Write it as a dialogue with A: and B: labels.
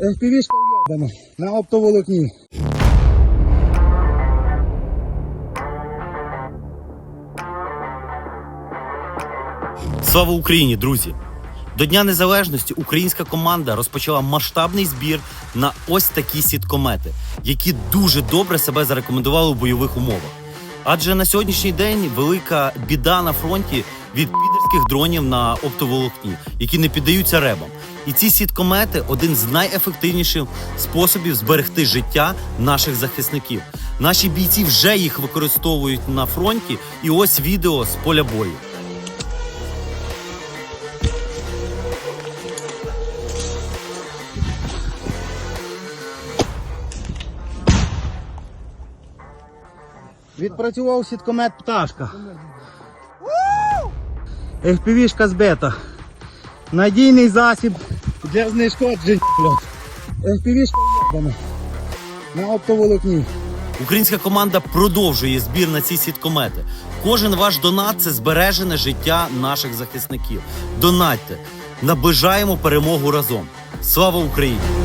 A: FPV-шка на оптоволокні.
B: Слава Україні, друзі! До Дня Незалежності українська команда розпочала масштабний збір на ось такі сіткомети, які дуже добре себе зарекомендували у бойових умовах. Адже на сьогоднішній день велика біда на фронті від підерських дронів на оптоволокні, які не піддаються ребам. І ці сіткомети один з найефективніших способів зберегти життя наших захисників. Наші бійці вже їх використовують на фронті, і ось відео з поля бою.
A: Відпрацював сіткомет пташка. FPV-шка збита. Надійний засіб для знешкоджень. FPV-шка на оптоволокні.
B: Українська команда продовжує збір на ці сіткомети. Кожен ваш донат це збережене життя наших захисників. Донатьте, наближаємо перемогу разом. Слава Україні!